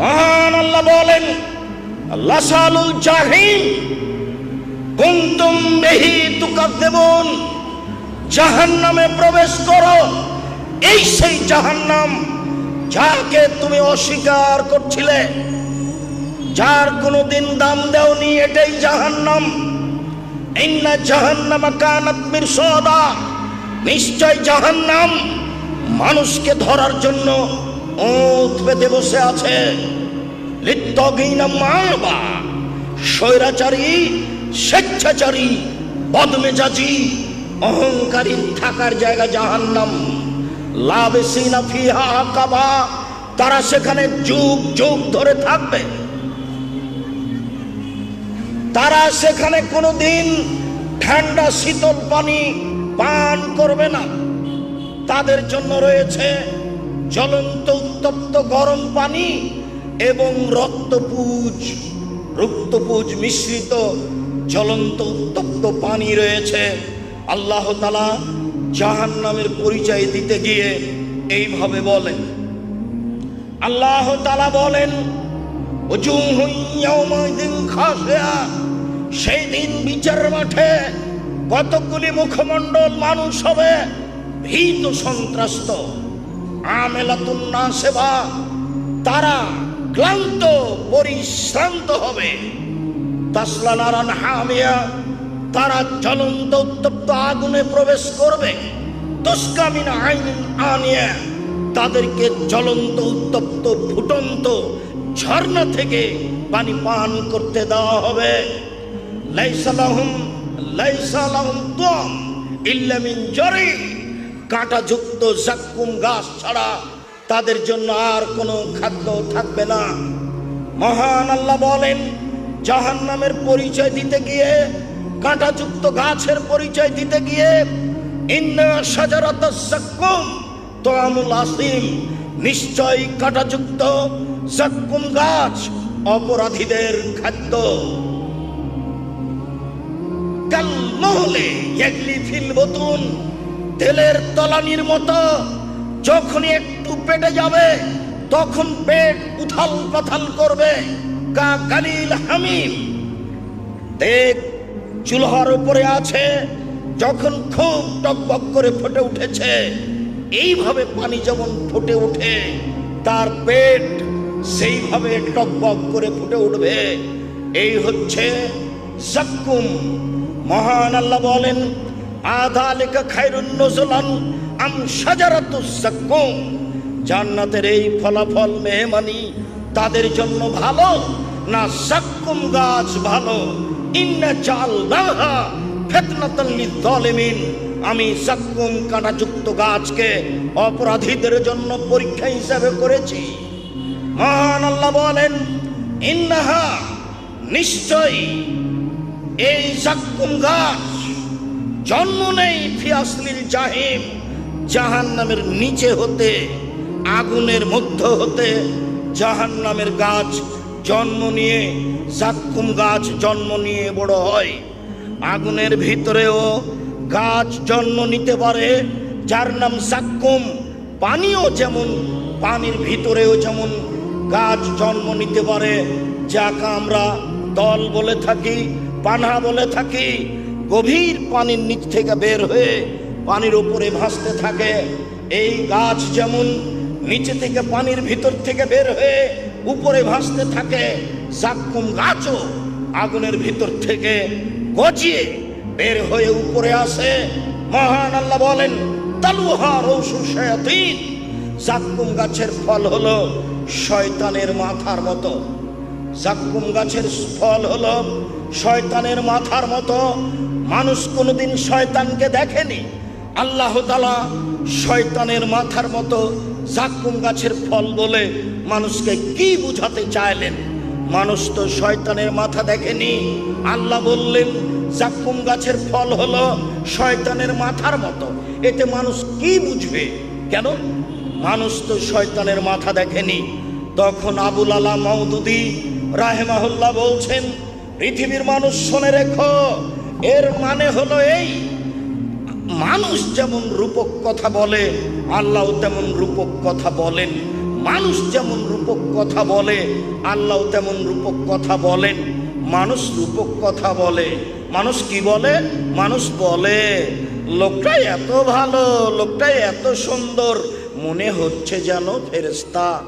মহান আল্লাহ বলেন, আল্লাহ সালুল জাহিম কুন্তুম বেহি তুকাদ্দেবুন, জাহান্নামে প্রবেশ করো। এই সেই জাহান্নাম যাকে তুমি অস্বীকার করছিলে, যার কোনো দিন দাম দেওনি, এটাই জাহান্নাম। ইন্না জাহান্নামা কানাত মিরসাদা, নিশ্চয় জাহান্নাম মানুষকে ধরার জন্য ওঁত পেতে বসে আছে। লিত্তগিনা মারবা স্বৈরাচারী, স্বেচ্ছাচারী, বদমেজাজি, অহংকারী থাকার জায়গা জাহান্নাম। লাভেসিনা ফিহা কাবা তারা সেখানে যুগ যুগ ধরে থাকবে। তারা সেখানে কোনো দিন ঠান্ডা শীতল পানি পান করবে না। তাদের জন্য রয়েছে জ্বলন্ত উত্তপ্ত গরম পানি এবং রক্তপুজ রক্তপুজ মিশ্রিত জ্বলন্ত উত্তপ্ত পানি রয়েছে। আল্লাহ তালা জাহান নামের পরিচয় দিতে গিয়ে এইভাবে বলেন। আল্লাহ তালা বলেন সেই দিন বিচার মাঠে কতগুলি মুখমণ্ডল মানুষ হবে, ভীত সন্ত্রস্ত। আমেলাতুন নাসেবা, তারা ক্লান্ত, পরিশ্রান্ত হবে। তাসলা নারান হামিয়া, তারা জ্বলন্ত, উত্তপ্ত আগুনে প্রবেশ করবে। তুস্কামিন আইন আনিয়া, তাদেরকে জ্বলন্ত, উত্তপ্ত, ফুটন্ত, ঝর্ণা থেকে পানি পান করতে দেওয়া হবে। লাইসালাহুম লাইসালাহুম তুম ইল্লা মিন জরি কাঁটাযুক্ত জাক্কুম গাছ ছাড়া তাদের জন্য আর কোনো খাদ্য থাকবে না। মহান আল্লাহ বলেন, জাহান্নামের পরিচয় দিতে গিয়ে, কাঁটাযুক্ত গাছের পরিচয় দিতে গিয়ে নিশ্চয় কাঁটাযুক্ত গাছ অপরাধীদের খাদ্য। ফিল তেলের তলানির মতো যখনই একটু পেটে যাবে, তখন পেট উথাল পাথাল করবে। কালিল হামিম। দেখ, চুলহার উপরে আছে, যখন খুব টকবক করে ফুটে উঠেছে, এইভাবে পানি যেমন ফুটে ওঠে, তার পেট সেইভাবে টকবক করে ফুটে উঠবে। এই হচ্ছে জাক্কুম। মহান আল্লাহ বলেন আম জান্নাতের এই ফলাফল মেহমানি তাদের জন্য ভালো না সাক্কুম গাছ ভালো? ইন্না চাল নাহা ফেতনাতাল লিযালিমিন আমি সাক্কুম কাঁটাযুক্ত গাছকে অপরাধীদের জন্য পরীক্ষা হিসাবে করেছি। মহান আল্লাহ বলেন, ইন্নাহা নিশ্চয়ই এই সাক্কুম গাছ জন্ম নেই ফিয়াসলিল জাহিম। জাহান নামের নিচে হতে, আগুনের মধ্য হতে জাহান নামের গাছ জন্ম নিয়ে, জাক্কুম গাছ জন্ম নিয়ে বড় হয়। আগুনের ভিতরেও গাছ জন্ম নিতে পারে, যার নাম সাক্কুম পানিও যেমন, পানির ভিতরেও যেমন গাছ জন্ম নিতে পারে, যাকে আমরা দল বলে থাকি পানা বলে থাকি গভীর পানির নিচ থেকে বের হয়ে পানির উপরে ভাসতে থাকে। এই গাছ যেমন নিচে থেকে পানির ভিতর থেকে বের হয়ে উপরে ভাসতে থাকে, জাক্কুম গাছও আগুনের ভিতর থেকে গজিয়ে বের হয়ে উপরে আসে। মহান আল্লাহ বলেন তালুহার ঔষুষায়াতীন জাক্কুম গাছের ফল হলো শয়তানের মাথার মতো। জাক্কুম গাছের ফল হলো শয়তানের মাথার মতো। মানুষ কোনোদিন শয়তানকে দেখেনি। আল্লাহ তালা শয়তানের মাথার মতো জাক্কুম গাছের ফল বলে মানুষকে কি বুঝাতে চাইলেন? মানুষ তো শয়তানের মাথা দেখেনি। আল্লাহ বললেন জাক্কুম গাছের ফল হলো শয়তানের মাথার মতো। এতে মানুষ কি বুঝবে? কেন? মানুষ তো শয়তানের মাথা দেখেনি। তখন আবুল আলা মৌদুদি রাহেমাহুল্লাহ বলছেন, পৃথিবীর মানুষ শোনে রেখো এর মানে হলো এই, মানুষ যেমন রূপক কথা বলে, আল্লাহ তেমন রূপক কথা বলেন। মানুষ যেমন রূপক কথা বলে, আল্লাহ তেমন রূপক কথা বলেন। মানুষ রূপক কথা বলে। মানুষ কি বলে? মানুষ বলে, লোকটাই এত ভালো, লোকটাই এত সুন্দর, মনে হচ্ছে যেন ফেরেস্তা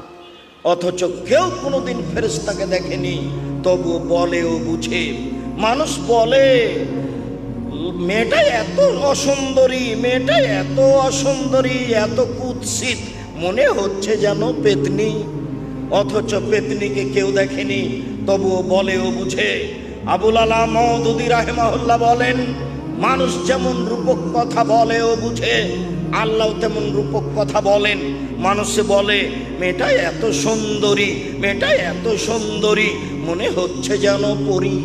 অথচ কেউ কোনোদিন ফেরেস্তাকে দেখেনি, তবু বলে ও বুঝে। মানুষ বলে মেয়েটা এত অসুন্দরী মেয়েটা এত অসুন্দরী, এত কুৎসিত, মনে হচ্ছে যেন পেতনি। অথচ পেতনিকে কেউ দেখেনি, তবুও বলে ও বুঝে। আবুল আলা মহদুদি রাহেমাহুল্লাহ বলেন, মানুষ যেমন রূপক কথা বলে, ও বুঝে। আল্লাহ তেমন রূপক কথা বলেন। মানুষে বলে মেয়েটা এত সুন্দরী মেয়েটা এত সুন্দরী, মনে হচ্ছে যেন পরি।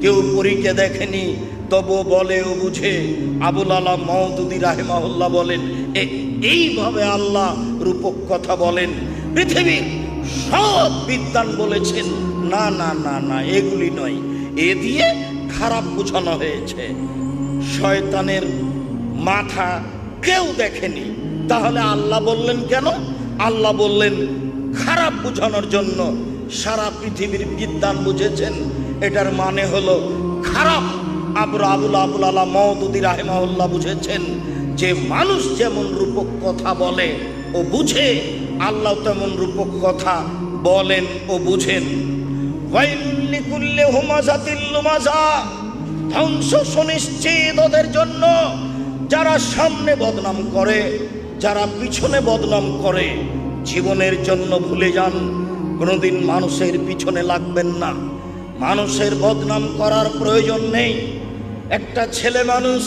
কেউ পরীকে দেখেনি, তবু বলে ও বুঝে। আবুল আলা মহদুদি রাহেমাহুল্লাহ বলেন এইভাবে আল্লাহ রূপক কথা বলেন। পৃথিবীর সব বিদ্যান বলেছেন। না না না না, এগুলি নয়। এ দিয়ে খারাপ বোঝানো হয়েছে। শয়তানের মাথা কেউ দেখেনি। তাহলে আল্লাহ বললেন কেন? আল্লাহ বললেন, খারাপ বোঝানোর জন্য সারা পৃথিবীর বিদ্যান বুঝেছেন। এটার মানে হলো খারাপ। আবুল আবুল আবুল আলা মহদুদি রাহেমাউল্লাহ বুঝেছেন, যে মানুষ যেমন রূপক কথা বলে ও বুঝে, আল্লাহ তেমন রূপক কথা বলেন ও বুঝেন। ধ্বংস সুনিশ্চিত ওদের জন্য। যারা সামনে বদনাম করে, যারা পিছনে বদনাম করে, জীবনের জন্য ভুলে যান, কোনোদিন মানুষের পিছনে লাগবেন না। মানুষের বদনাম করার প্রয়োজন নেই। একটা ছেলে মানুষ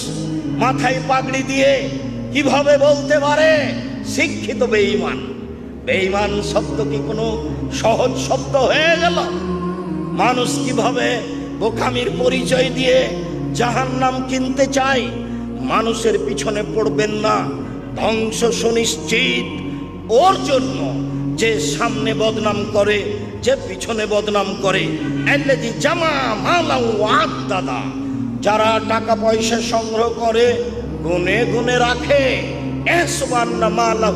মাথায় পাগড়ি দিয়ে কীভাবে বলতে পারে? শিক্ষিত বেঈমান। বেঈমান শব্দ কি কোনো সহজ শব্দ হয়ে গেল? মানুষ কীভাবে বোকামির পরিচয় দিয়ে জাহান নাম কিনতে চায়? মানুষের পিছনে পড়বেন না। ধ্বংস সুনিশ্চিত। ওর জন্য যে সামনে বদনাম করে যে পিছনে বদনাম করে। জামা দাদা যারা টাকা পয়সা সংগ্রহ করে, গুনে গুনে রাখে।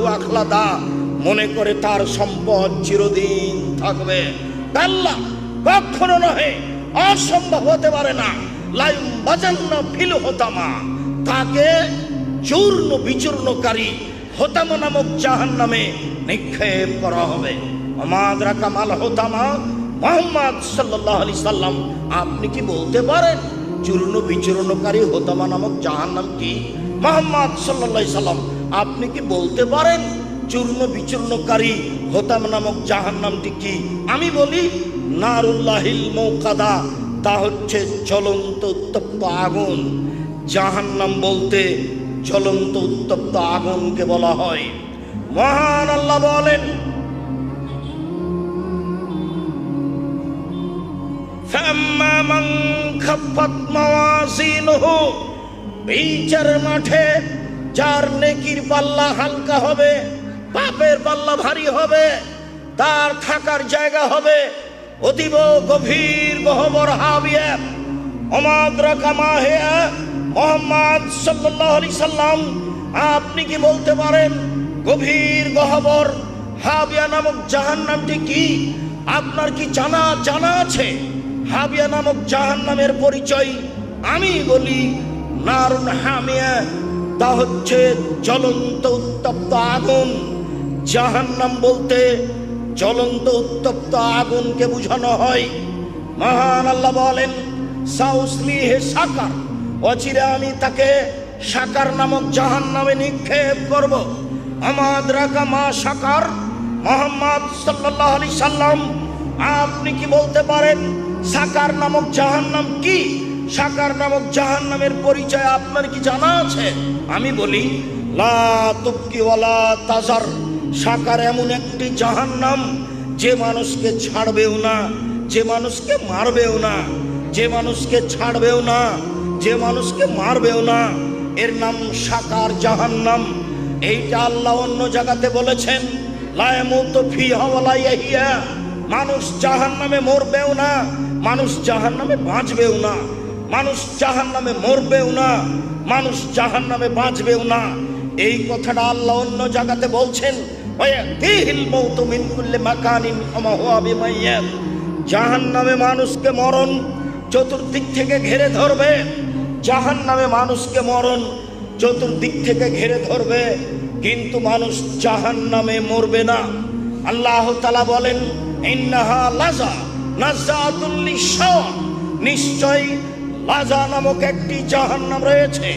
আখলাদা। মনে করে তার সম্পদ চিরদিন থাকবে। আল্লাহ কখনো নহে, অসম্ভব হতে পারে না। লাইম বাজান্ন ফিল হতামা। তাকে চূর্ণ বিচূর্ণকারী হতাম নামক জাহান নামে নিক্ষেপ করা হবে। মোহাম্মদ সাল্লাহ আলি সাল্লাম, আপনি কি বলতে পারেন? চূর্ণ বিচূর্ণকারী হোতামা নামক জাহান নাম কি? মোহাম্মদ সাল্লাহ সাল্লাম, আপনি কি বলতে পারেন? চূর্ণ বিচূর্ণকারী হোতাম নামক জাহান নামটি কি? আমি বলি, নারুল্লাহিল মৌকাদা, তা হচ্ছে জ্বলন্ত উত্তপ্ত আগুন। জাহান্নাম বলতে জ্বলন্ত উত্তপ্ত আগুনকে বলা হয়। মহান আল্লাহ বলেন فأما من خفت موازينه বিচার মাঠে যার নেকির পাল্লা হালকা হবে পাপের পাল্লা ভারী হবে তার থাকার জায়গা হবে অতীব গভীর গহবর হাবিয়া অমাদ্রা কামা হেয়া মোহাম্মদ সাল্লাহ আলি সাল্লাম আপনি কি বলতে পারেন গভীর গহবর হাবিয়া নামক জাহান নামটি কি আপনার কি জানা জানা আছে হাবিয়া নামক জাহান নামের পরিচয় আমি বলি নারুন হামিয়া। তা হচ্ছে জ্বলন্ত উত্তপ্ত আগুন। জাহান্নাম বলতে জ্বলন্ত উত্তপ্ত আগুনকে বোঝানো হয়। মহান আল্লাহ বলেন সাউসলি হে সাকার। অচিরে আমি তাকে সাকার নামক জাহান নামে নিক্ষেপ করব। আমাদ রাকা মা সাকার। মোহাম্মদ সাল্লাহ আলি সাল্লাম, আপনি কি বলতে পারেন সাকার নামক জাহান নাম কি? সাকার নামক জাহান নামের পরিচয় আপনার কি জানা আছে? আমি বলি, লা তুবকি ওয়ালা তাজার। সাকার এমন একটি জাহান নাম যে মানুষকে ছাড়বেও না, যে মানুষকে মারবেও না, যে মানুষকে ছাড়বেও না, যে মানুষকে মারবেও না। এর নাম সাকার জাহান্নাম। এইটা আল্লাহ অন্য জায়গাতে বলেছেন লায়ামুত ফি হাওয়ালা ইয়াহিয়া। মানুষ জাহান্নামে মরবেও না, মানুষ জাহান্নামে বাঁচবেও না, মানুষ জাহান্নামে মরবেও না, মানুষ জাহান্নামে বাঁচবেও না। এই কথাটা আল্লাহ অন্য জায়গাতে বলছেন বিমাইয়াত। জাহান্নামে মানুষকে মরণ চতুর্দিক থেকে ঘিরে ধরবে, জাহান্নামে মানুষকে মরণ চতুর্দিক থেকে ঘিরে ধরবে, কিন্তু মানুষ জাহান্নামে মরবে না। আল্লাহ তাআলা বলেন, ইন্নাহা লাজা নিশ্চয়ই লাজা নামক একটি জাহান্নাম রয়েছে,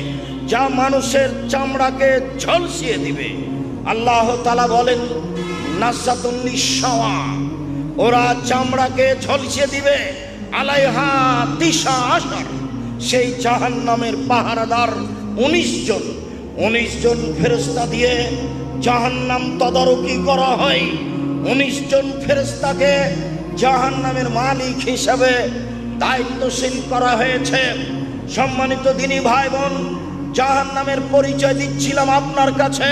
যা মানুষের চামড়াকে ঝলসিয়ে দিবে। আল্লাহ তালা বলেন নাসাতুন্নিশাওয়া ওরা চামড়াকে ঝলসিয়ে দিবে, আলাইহা দিশা আসার সেই জাহান্নামের পাহারাদার উনিশ জন উনিশ জন ফেরস্তা দিয়ে জাহান্নাম তদারকি করা হয়। উনিশ জন ফেরস্তাকে জাহান্নামের মালিক হিসাবে দায়িত্বশীল করা হয়েছে। সম্মানিত দিনী ভাই বোন জাহান নামের পরিচয় দিচ্ছিলাম আপনার কাছে।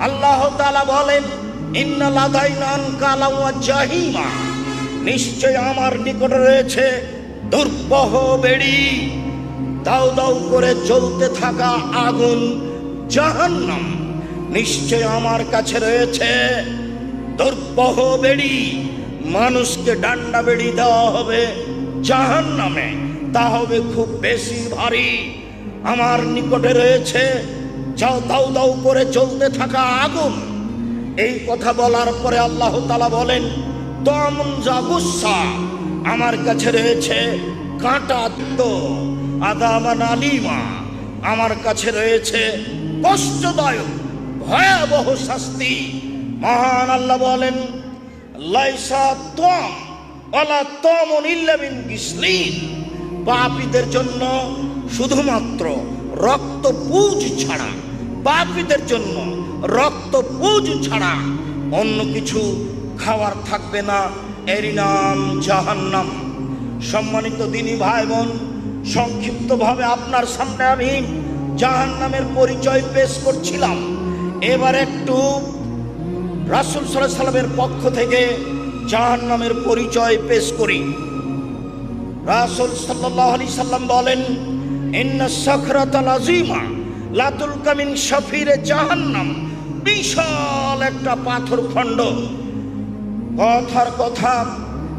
আল্লাহ তালা বলেন জাহিমা। নিশ্চয় আমার নিকটে রয়েছে দুর্বহ বেড়ি। দাউ দাউ করে জ্বলতে থাকা আগুন জাহান্নাম নিশ্চয় আমার কাছে রয়েছে। দুর্বহ বেড়ি, মানুষকে ডান্ডা বেড়ি দেওয়া হবে জাহান নামে তা হবে খুব বেশি ভারী। আমার নিকটে রয়েছে, যাও দাউ দাউ করে চলতে থাকা আগুন। এই কথা বলার পরে আল্লাহ তালা বলেন তমন যা গুসা, আমার কাছে রয়েছে কাঁটা তো আদামান আলিমা। আমার কাছে রয়েছে কষ্টদায়ক, ভয়াবহ শাস্তি। মহান আল্লাহ বলেন, লাইসা তম অলা তমন ইল্লামিন গিসলিন। পাপীদের জন্য শুধুমাত্র রক্ত পুজ ছাড়া পাপীদের জন্য রক্ত পুজ ছাড়া অন্য কিছু খাওয়ার থাকবে না। এরই নাম জাহান্নাম। সম্মানিত দিনী ভাই বোন সংক্ষিপ্তভাবে আপনার সামনে আমি জাহান্নামের পরিচয় পেশ করছিলাম। এবার একটু রাসুল সাল্লাহ সাল্লামের পক্ষ থেকে জাহান্নামের পরিচয় পেশ করি। রাসুল সাল্লাহ আলি সাল্লাম বলেন, ইন্না সখরাতাল আজিমা লাতুল কামিন শফিরে জাহান্নাম। বিশাল একটা পাথর খণ্ড। কথার কথা,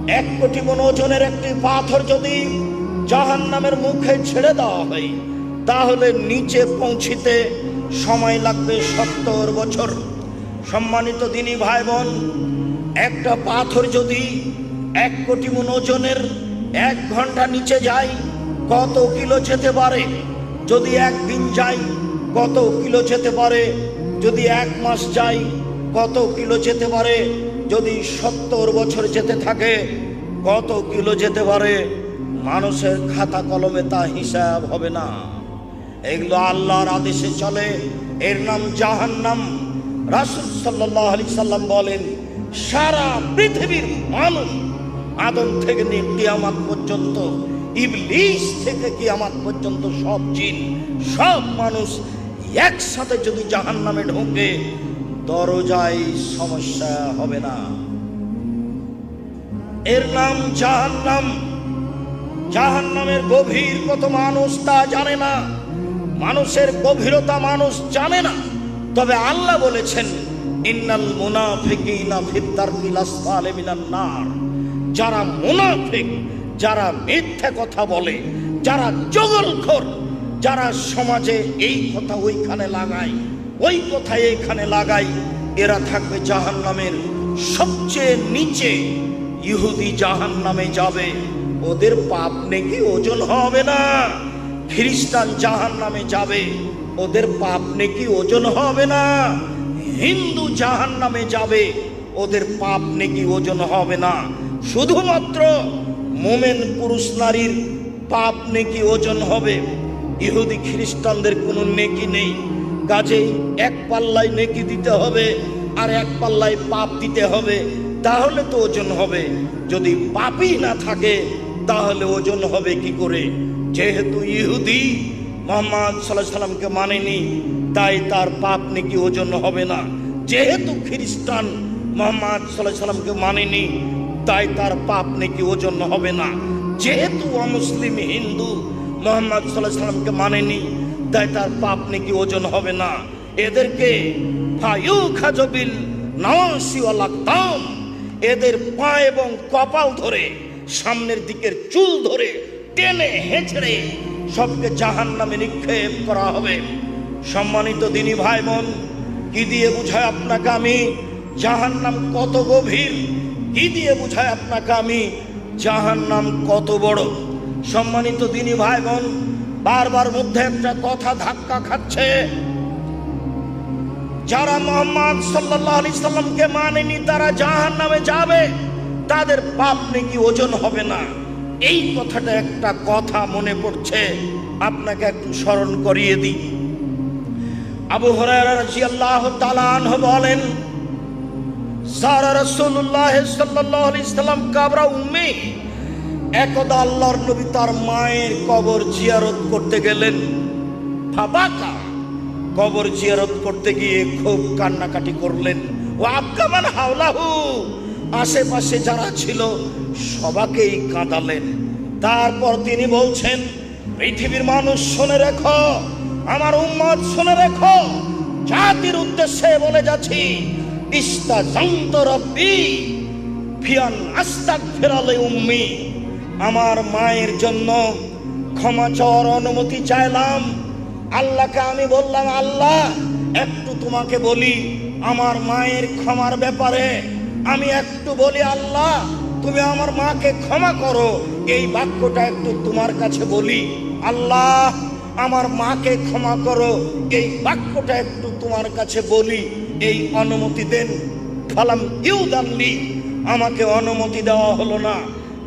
এক কোটি মন ওজনের একটি পাথর যদি জাহান্নামের মুখে ছেড়ে দেওয়া হয়, তাহলে নিচে পৌঁছিতে সময় লাগবে সত্তর বছর। সম্মানিত দিনী ভাই বোন একটা পাথর যদি এক কোটি মন ওজনের এক ঘণ্টা নিচে যায়, কত কিলো যেতে পারে? যদি একদিন যাই কত কিলো যেতে পারে? যদি এক মাস যাই কত কিলো যেতে পারে? যদি সত্তর বছর যেতে থাকে, কত কিলো যেতে পারে? মানুষের খাতা কলমে তা হিসাব হবে না। এগুলো আল্লাহর আদেশে চলে, এর নাম জাহান্নাম। রাসুল সাল্লাহ আলি সাল্লাম বলেন, সারা পৃথিবীর মানুষ আদম থেকে নিয়ে কিয়ামাত পর্যন্ত ইবলিশ থেকে কিয়ামাত পর্যন্ত সব জিন, সব মানুষ একসাথে যদি জাহান নামে ঢোকে, দরজায় সমস্যা হবে না। এর নাম জাহান্নাম। জাহান্নামের গভীর কত মানুষ তা জানে না, মানুষের গভীরতা মানুষ জানে না। তবে আল্লাহ বলেছেন, ইন্নাল মুনাফিকিনা ফিদ্দারকিল আসফালে মিনান নার। যারা মুনাফিক, যারা মিথ্যা কথা বলে, যারা জগলখোর যারা সমাজে এই কথা ওইখানে লাগায়, ওই কথা এইখানে লাগায়, এরা থাকবে জাহান্নামের সবচেয়ে নিচে। ইহুদি জাহান নামে যাবে, ওদের পাপ নেকি ওজন হবে না। খ্রিস্টান জাহান নামে যাবে ওদের পাপ নেকি ওজন হবে না। হিন্দু জাহান নামে যাবে, ওদের পাপ নেকি ওজন হবে না। শুধুমাত্র মোমেন পুরুষ নারীর পাপ নেকি ওজন হবে। ইহুদি খ্রিস্টানদের কোনো নেকি নেই। কাজেই এক পাল্লায় নেকি দিতে হবে আর এক পাল্লায় পাপ দিতে হবে। তাহলে তো ওজন হবে। যদি পাপই না থাকে, তাহলে ওজন হবে কি করে? যেহেতু ইহুদি মোহাম্মদ সাল্লাহ সাল্লামকে মানেনি, তাই তার পাপ নাকি ওজন হবে না। যেহেতু খ্রিস্টান, মোহাম্মদ সাল্লাহ সাল্লামকে মানেনি, তাই তার পাপ নাকি ওজন হবে না। যেহেতু অমুসলিম, হিন্দু, মোহাম্মদ সাল্লাহ সাল্লামকে মানেনি, তাই তার পাপ নাকি ওজন হবে না। এদেরকে ফায়ু খাজবিল দাম, এদের পা এবং কপাল ধরে, সামনের দিকের চুল ধরে, টেনে হেঁচড়ে সবকে জাহান নামে নিক্ষেপ করা হবে। সম্মানিত দিনী ভাই বোন কি দিয়ে বুঝায় আপনাকে আমি? জাহান নাম কত গভীর? কি দিয়ে বুঝায় আপনাকে আমি? জাহান নাম কত বড়? সম্মানিত দিনী ভাই বোন বারবার মধ্যে একটা কথা ধাক্কা খাচ্ছে। যারা মোহাম্মদ সাল্লামকে মানেনি, তারা জাহান নামে যাবে। তাদের পাপ নাকি ওজন হবে না। এই কথাটা একটা কথা মনে পড়ছে। আপনাকে একটু স্মরণ করিয়ে দিই। আবু রাদিয়াল্লাহু তাআলা বলেন, সারা রাসূলুল্লাহ সাল্লাল্লাহু আলাইহি সাল্লাম কাবরা উম্মি, একদা আল্লাহর নবী তার মায়ের কবর জিয়ারত করতে গেলেন। ফাবাকা, কবর জিয়ারত করতে গিয়ে খুব কান্নাকাটি করলেন। ও আবগামান হাওলাহু। আশেপাশে যারা ছিল, সবাকেই কাঁদালেন। তারপর তিনি বলছেন, পৃথিবীর মানুষ শুনে রেখো, আমার উম্মত শুনে রেখো, জাতির উদ্দেশ্যে বলে যাচ্ছি, ইস্তা ফিয়ান উম্মি, আমার মায়ের জন্য ক্ষমা চাওয়ার অনুমতি চাইলাম। আল্লাহকে আমি বললাম, আল্লাহ, একটু তোমাকে বলি, আমার মায়ের ক্ষমার ব্যাপারে আমি একটু বলি, আল্লাহ, তুমি আমার মাকে ক্ষমা করো। এই বাক্যটা একটু তোমার কাছে বলি, আল্লাহ, আমার মাকে ক্ষমা করো। এই বাক্যটা একটু তোমার কাছে বলি, এই অনুমতি দেন। ফালাম ইউদানলি আমাকে অনুমতি দেওয়া হলো না।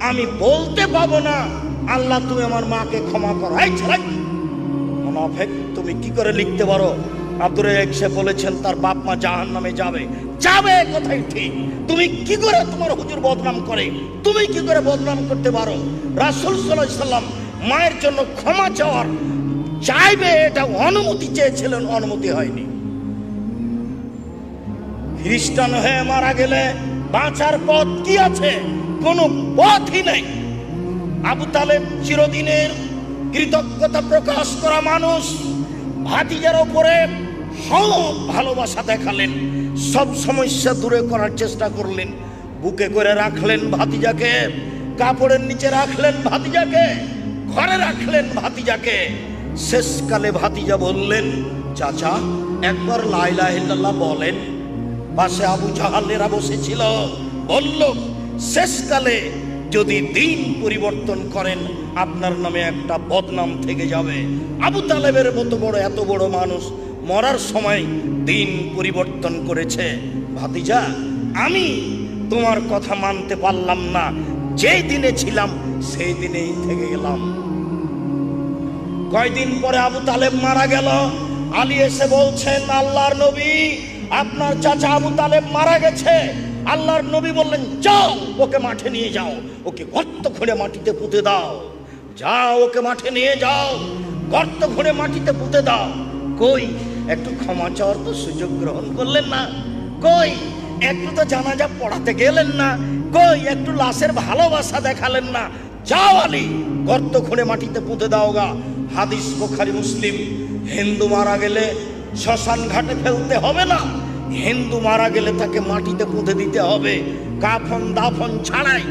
আমি বলতে পাবো না, আল্লাহ, তুমি আমার মাকে ক্ষমা করো। এই মোনাফেক, তুমি কি করে লিখতে পারো? আব্দুর সে বলেছেন, তার বাপ মা জাহান নামে যাবে। যাবে কোথায় ঠিক। তুমি কি করে তোমার হুজুর বদনাম করে? তুমি কি করে বদনাম করতে পারো? রাসুল সাল্লাহ সাল্লাম মায়ের জন্য ক্ষমা চাওয়ার চাইবে, এটা অনুমতি চেয়েছিলেন, অনুমতি হয়নি। খ্রিস্টান হয়ে মারা গেলে বাঁচার পথ কি আছে? কোনো পথই নেই। আবু তালেব চিরদিনের কৃতজ্ঞতা প্রকাশ করা মানুষ। ভাতিজার ওপরে সব ভালোবাসা দেখালেন, সব সমস্যা দূরে করার চেষ্টা করলেন। বুকে করে রাখলেন ভাতিজাকে, কাপড়ের নিচে রাখলেন ভাতিজাকে, ঘরে রাখলেন ভাতিজাকে। শেষকালে ভাতিজা বললেন, চাচা, একবার লাইলা হিল্লাল্লাহ বলেন। পাশে আবু জাহালেরা বসেছিল, বলল, শেষকালে যদি দিন পরিবর্তন করেন, আপনার নামে একটা বদনাম থেকে যাবে। আবু তালেবের মতো বড়, এত বড় মানুষ মরার সময় দিন পরিবর্তন করেছে। ভাতিজা, আমি তোমার কথা মানতে পারলাম না। যেই দিনে ছিলাম, সেই দিনেই থেকে গেলাম। কয়দিন পরে আবু তালেব মারা গেল? আলী এসে বলছেন, আল্লাহর নবী, আপনার চাচা আবু তালেব মারা গেছে। আল্লাহর নবী বললেন, যাও, ওকে মাঠে নিয়ে যাও। ওকে গর্ত খুঁড়ে মাটিতে পুঁতে দাও। যাও, ওকে মাঠে নিয়ে যাও। গর্ত খুঁড়ে মাটিতে পুঁতে দাও। কই? একটু ক্ষমা চাওয়ার তো সুযোগ গ্রহণ করলেন না। কই, একটু তো জানাজা পড়াতে গেলেন না। কই, একটু লাশের ভালোবাসা দেখালেন না। যাও আলী, গর্ত খুঁড়ে মাটিতে পুঁতে দাও গা। হাদিস বোখারি মুসলিম, হিন্দু মারা গেলে শ্মশান ঘাটে ফেলতে হবে না। হিন্দু মারা গেলে তাকে মাটিতে পুঁতে দিতে হবে। কাফন দাফন ছাড়াই,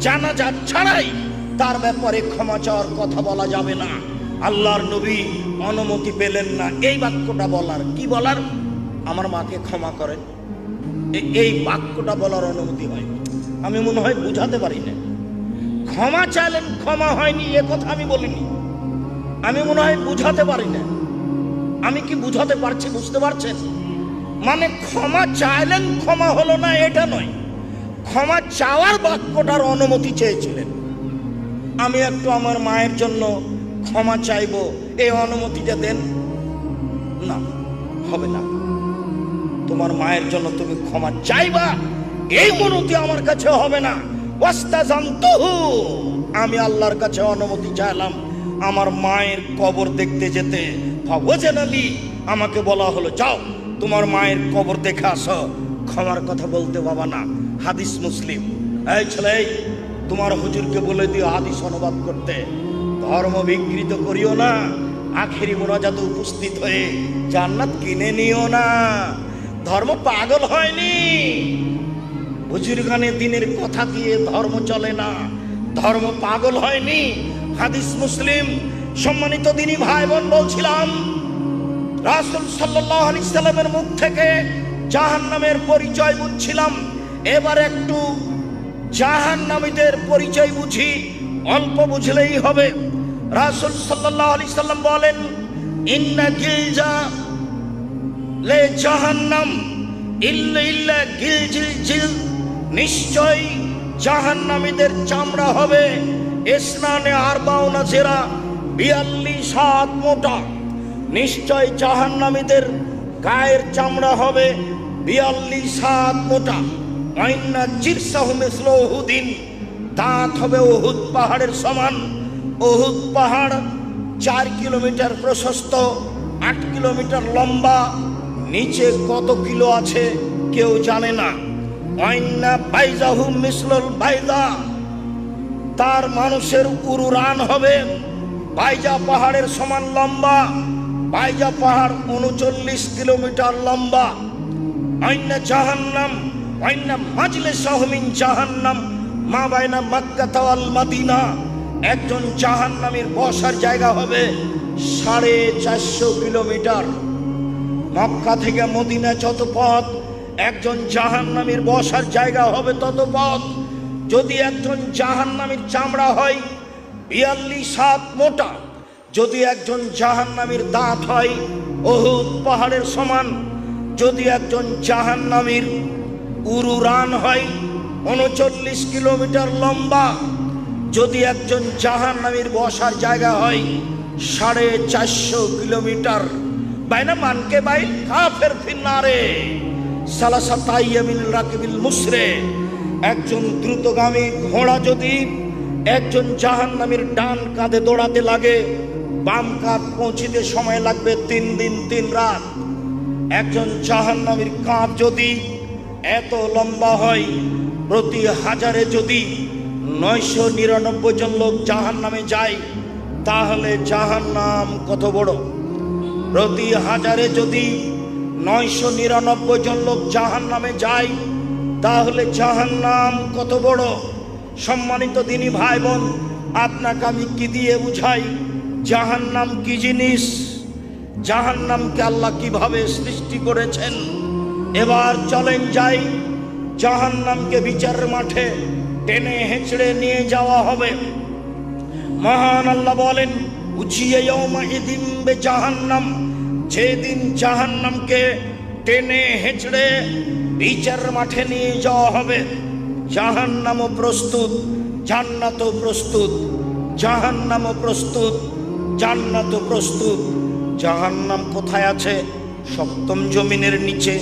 জানাজা ছাড়াই, তার ব্যাপারে ক্ষমা চাওয়ার কথা বলা যাবে না। আল্লাহর নবী অনুমতি পেলেন না। এই বাক্যটা বলার। কি বলার? আমার মাকে ক্ষমা করেন। এই বাক্যটা বলার অনুমতি হয়। আমি মনে হয় বুঝাতে পারি না। ক্ষমা চাইলেন, ক্ষমা হয়নি, এ কথা আমি বলিনি। আমি মনে হয় বুঝাতে পারি না। আমি কি বুঝাতে পারছি, বুঝতে পারছেন? মানে ক্ষমা চাইলেন, ক্ষমা হলো না, এটা নয়। ক্ষমা চাওয়ার বাক্যটার অনুমতি চেয়েছিলেন। আমি একটু আমার মায়ের জন্য ক্ষমা চাইব, এই অনুমতিটা দেন। না, হবে না। তোমার মায়ের জন্য তুমি ক্ষমা চাইবা, এই অনুমতি আমার কাছে হবে না। আমি আল্লাহর কাছে অনুমতি চাইলাম, আমার মায়ের কবর দেখতে যেতে। আমাকে বলা হলো, যাও, তোমার মায়ের কবর দেখে আসো। ক্ষমার কথা বলতে বাবা না। হাদিস মুসলিম। এই ছেলে তোমার হুজুরকে বলে দিও, হাদিস অনুবাদ করতে। ধর্ম বিকৃত করিও না। আখেরি মোনাজাতে উপস্থিত হয়ে জান্নাত কিনে নিও না। ধর্ম পাগল হয়নি। বুজুর্গানে দিনের কথা দিয়ে ধর্ম চলে না। ধর্ম পাগল হয়নি। হাদিস মুসলিম, সম্মানিত দিনী ভাই বোন বলছিলাম, রাসুল সাল্লাহ আলি সাল্লামের মুখ থেকে জাহান নামের পরিচয় বুঝছিলাম। এবার একটু জাহান নামীদের পরিচয় বুঝি, অল্প বুঝলেই হবে। রাসুল সাল্লাহ আলি সাল্লাম বলেন, ইন্না গিলজা লে জাহান্নাম, ইল্লা ইল্লা গিল জিল নিশ্চয় জাহান্নামীদের চামড়া হবে স্নানে আর বাউনা জেরা বিয়াল্লিশ হাত মোটা। নিশ্চয় জাহান্নামীদের গায়ের চামড়া হবে বিয়াল্লিশ হাত মোটা। আইনা চিরসাহ মিসল ওহুদিন দাঁত হবে ওহুদ পাহাড়ের সমান। ওহুদ পাহাড়, চার কিলোমিটার প্রশস্ত, আট কিলোমিটার লম্বা, নিচে কত কিলো আছে কেউ জানে না। অন্যা বাইজাহু মিসলুল বাইদা তার মানুষের উরুরান হবে। বাইজা পাহাড়ের সমান লম্বা, বাইজা পাহাড় উনচল্লিশ কিলোমিটার লম্বা। অন্য জাহান্নাম অন্য মাজলে সহমিন জাহান্নাম, মা বাইনা মাদিনা। একজন জাহান্নামের বসার জায়গা হবে সাড়ে চারশো কিলোমিটার। মক্কা থেকে মদিনা যত পথ, একজন জাহান্নামীর বসার জায়গা হবে তত পথ। যদি একজন জাহান্নামীর চামড়া হয় বিয়াল্লিশ সাত মোটা, যদি একজন জাহান্নামীর দাঁত হয় অহুদ পাহাড়ের সমান, যদি একজন জাহান জাহান্নামীর উরুরান হয় উনচল্লিশ কিলোমিটার লম্বা যদি একজন জাহান্নামীর বসার জায়গা হয়, সাড়ে চারশো কিলোমিটার। বাইনা মানকে বাই কাফের ফিন্নারে। সালাসা তাইয়ামিল রাকিবিল মুসরে। একজন দ্রুতগামী ঘোড়া যদি একজন জাহান্নামীর ডান কাঁধে দৌড়াতে লাগে, বাম কাঁধ পৌঁছিতে সময় লাগবে তিন দিন, তিন রাত। একজন জাহান্নামীর কাঁধ যদি এত লম্বা হয়, প্রতি হাজারে যদি নয়শো নিরানব্বই জন লোক জাহান নামে যায়, তাহলে জাহান নাম কত বড়? প্রতি হাজারে যদি নয়শো নিরানব্বই জন লোক জাহান নামে যায়, তাহলে জাহান নাম কত বড়? সম্মানিত দিনী ভাই বোন আপনাকে আমি কি দিয়ে বুঝাই? জাহান নাম কি জিনিস? জাহান্নামকে আল্লাহ কীভাবে সৃষ্টি করেছেন? এবার চলেন যাই জাহান নামকে বিচারের মাঠে। টেনে হেঁচড়ে নিয়ে যাওয়া হবে। মহান আল্লাহ বলেন উচিয়ে জাহান্নাম যেদিন জাহান্নামকে টেনে হেঁচড়ে বিচার মাঠে নিয়ে যাওয়া হবে, জাহান্নামও প্রস্তুত, জান্নাতও প্রস্তুত, জাহান্নামও প্রস্তুত, জান্নাতও প্রস্তুত। জাহান্নাম কোথায় আছে? সপ্তম জমিনের নিচে।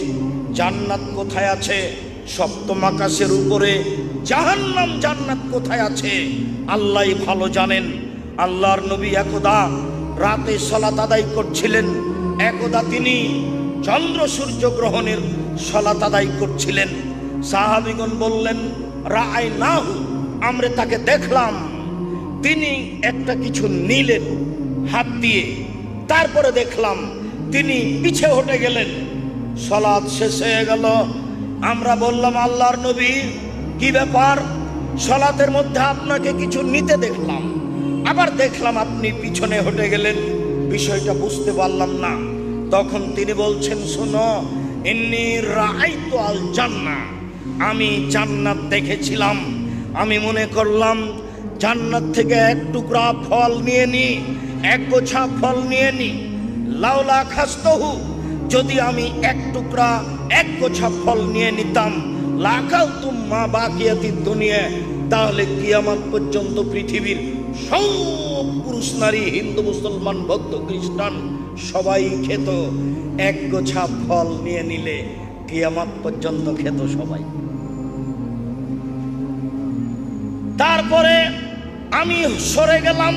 জান্নাত কোথায় আছে? সপ্তম আকাশের উপরে। জাহান্নাম জান্নাত কোথায় আছে? আল্লাহ ভালো জানেন। আল্লাহর নবী একদা রাতে সলাত আদায় করছিলেন। একদা তিনি চন্দ্র সূর্য গ্রহণের সলাত আদায় করছিলেন। সাহাবিগণ বললেন রায় নাহু আমরা তাকে দেখলাম। তিনি একটা কিছু নিলেন, হাত দিয়ে। তারপরে দেখলাম, তিনি পিছে হটে গেলেন। সলাদ শেষ হয়ে গেল। আমরা বললাম, আল্লাহর নবী কি ব্যাপার? সলাতের মধ্যে আপনাকে কিছু নিতে দেখলাম। আবার দেখলাম আপনি পিছনে হটে গেলেন। বিষয়টা বুঝতে পারলাম না। তখন তিনি বলছেন, শোনো এমনি রাই তো আল জান্না আমি জান্নাত দেখেছিলাম। আমি মনে করলাম, জান্নাত থেকে এক টুকরা ফল নিয়ে নি, এক গোছা ফল নিয়ে নি। লাউলা খাস্তহু, যদি আমি এক টুকরা, এক গোছা ফল নিয়ে নিতাম লাখাও তুম্মা বাকিয়াতি দুনিয়া, তাহলে কিয়ামত পর্যন্ত পৃথিবীর সব পুরুষ নারী, হিন্দু, মুসলমান, বৌদ্ধ, খ্রিস্টান, সবাই খেত। এক গোছা ফল নিয়ে নিলে কিয়ামত পর্যন্ত খেত সবাই। তারপরে আমি সরে গেলাম,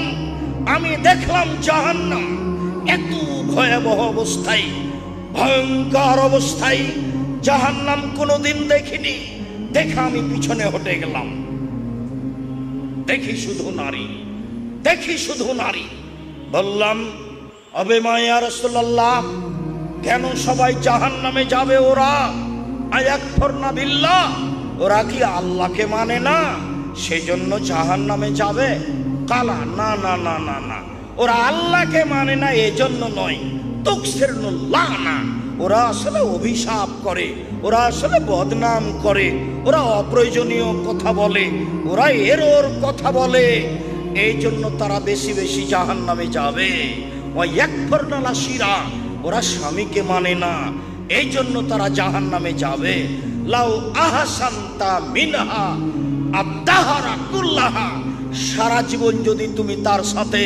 আমি দেখলাম জাহান্নাম এত ভয়াবহ অবস্থায়, ভয়ঙ্কর অবস্থায় জাহান্নাম কোনোদিন দেখিনি। দেখে আমি পিছনে হটে গেলাম। দেখি শুধু নারী, দেখি শুধু নারী। বললাম অবে মায়া রসুল্লাহ কেন সবাই জাহান নামে যাবে ওরা? আয়াক ফরনা বিল্লাহ, ওরা কি আল্লাহকে মানে না? সেজন্য জাহান নামে যাবে? কালা, না না না না না, ওরা আল্লাহকে মানে না, এজন্য নয়। তুকসের না ওরা আসলে অভিশাপ করে, ওরা আসলে বদনাম করে, ওরা অপ্রয়োজনীয় কথা বলে, ওরা এর ওর কথা বলে। এই জন্য তারা বেশি বেশি জাহান নামে যাবে। শিরা ওরা স্বামীকে মানে না। এই জন্য তারা জাহান নামে যাবে। লাউ আহাসান্তা মিনহা আদাহারা কুল্লাহা। সারা জীবন যদি তুমি তার সাথে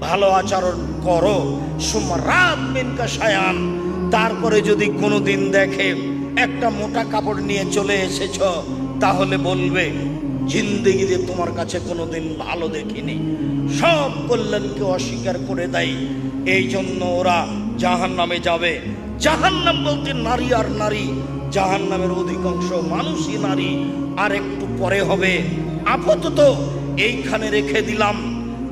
ভালো আচরণ করো, সুমরাত মিনকা সায়ান তারপরে যদি কোনোদিন দেখে একটা মোটা কাপড় নিয়ে চলে এসেছ, তাহলে বলবে, জিন্দেগিতে তোমার কাছে কোনোদিন ভালো দেখিনি। সব কল্যাণকে অস্বীকার করে দেয়। এই জন্য ওরা জাহান নামে যাবে। জাহান নাম বলতে নারী আর নারী। জাহান নামের অধিকাংশ মানুষই নারী। আর একটু পরে হবে। আপাতত এইখানে রেখে দিলাম।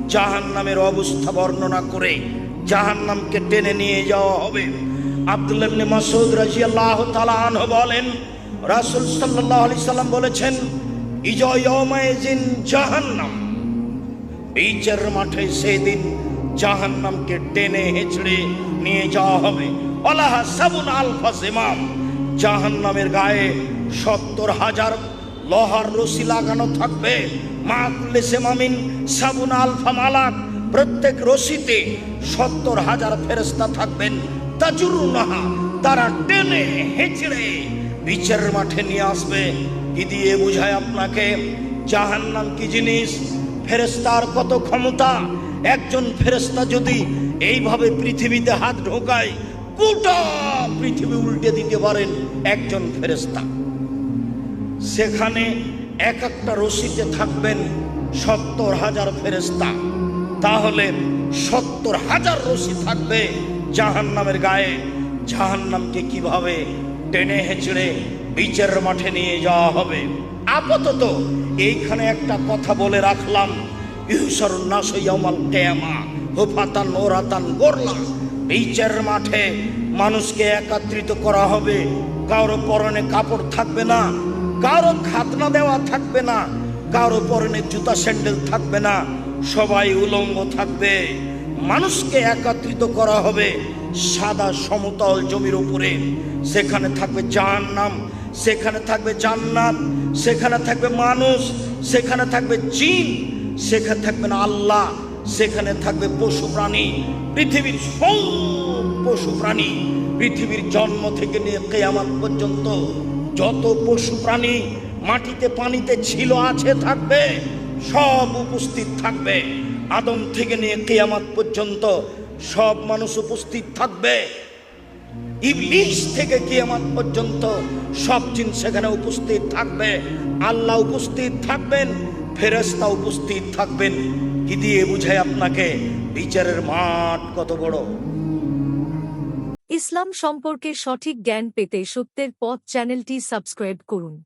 জাহান নামের অবস্থা বর্ণনা করে জাহান নামকে টেনে নিয়ে যাওয়া হবে। আব্দুল্লাহ ইবনে মাসউদ রাদিয়াল্লাহু তাআলা আনহু বলেন, রাসূল সাল্লাল্লাহু আলাইহি সাল্লাম বলেছেন ইজয় ইয়াউমাইজিন জাহান্নাম। বিচার মাঠে সেদিন জাহান্নামকে টেনে হেঁচড়ে নিয়ে যাওয়া হবে। অলাহা সাবুন আলফা সেমাম জাহান্নামের গায়ে সত্তর হাজার লোহার রশি লাগানো থাকবে। মা কুল্লে সেমামিন সাবুন আলফা মালাক। প্রত্যেক রশিতে সত্তর হাজার ফেরেস্তা থাকবেন। তারা টেনে হেঁচড়ে বিচারের মাঠে নিয়ে আসবে। কি দিয়ে বুঝায় আপনাকে? জাহান্নাম কি জিনিস? ফেরেস্তার কত ক্ষমতা? একজন ফেরেস্তা যদি এইভাবে পৃথিবীতে হাত ঢোকায়, গোটা পৃথিবী উল্টে দিতে পারেন একজন ফেরেস্তা সেখানে এক একটা রশিতে থাকবেন সত্তর হাজার ফেরেস্তা তাহলে সত্তর হাজার রশি থাকবে জাহান নামের গায়ে জাহান নামকে কীভাবে টেনে হেঁচড়ে বিচারের মাঠে নিয়ে যাওয়া হবে? আপাতত এইখানে একটা কথা বলে রাখলাম। ইহুসর নাসইয়ামাল কেয়ামা, হুফাতান ওরাতান গোরলা। বিচারের মাঠে মানুষকে একত্রিত করা হবে। কারও পরনে কাপড় থাকবে না, কারও খাতনা দেওয়া থাকবে না, কারও পরনে জুতা স্যান্ডেল থাকবে না, সবাই উলঙ্গ থাকবে। মানুষকে একত্রিত করা হবে সাদা সমতল জমির উপরে। সেখানে থাকবে জাহান্নাম, সেখানে থাকবে জান্নাত, সেখানে থাকবে মানুষ, সেখানে থাকবে জিন, সেখানে থাকবে না আল্লাহ, সেখানে থাকবে পশু প্রাণী, পৃথিবীর সব পশু প্রাণী, পৃথিবীর জন্ম থেকে নিয়ে কেয়ামাত পর্যন্ত যত পশু প্রাণী মাটিতে, পানিতে ছিল, আছে, থাকবে, সব উপস্থিত থাকবে। আদম থেকে নিয়ে কেয়ামাত পর্যন্ত সব মানুষ উপস্থিত থাকবে। ইবলিশ থেকে কিয়ামত পর্যন্ত সব জিন সেখানে উপস্থিত থাকবে। আল্লাহ উপস্থিত থাকবেন, ফেরেশতা উপস্থিত থাকবেন। কি দিয়ে বুঝায় আপনাকে? বিচারের মাঠ কত বড়। ইসলাম সম্পর্কে সঠিক জ্ঞান পেতে সত্যের পথ চ্যানেলটি সাবস্ক্রাইব করুন।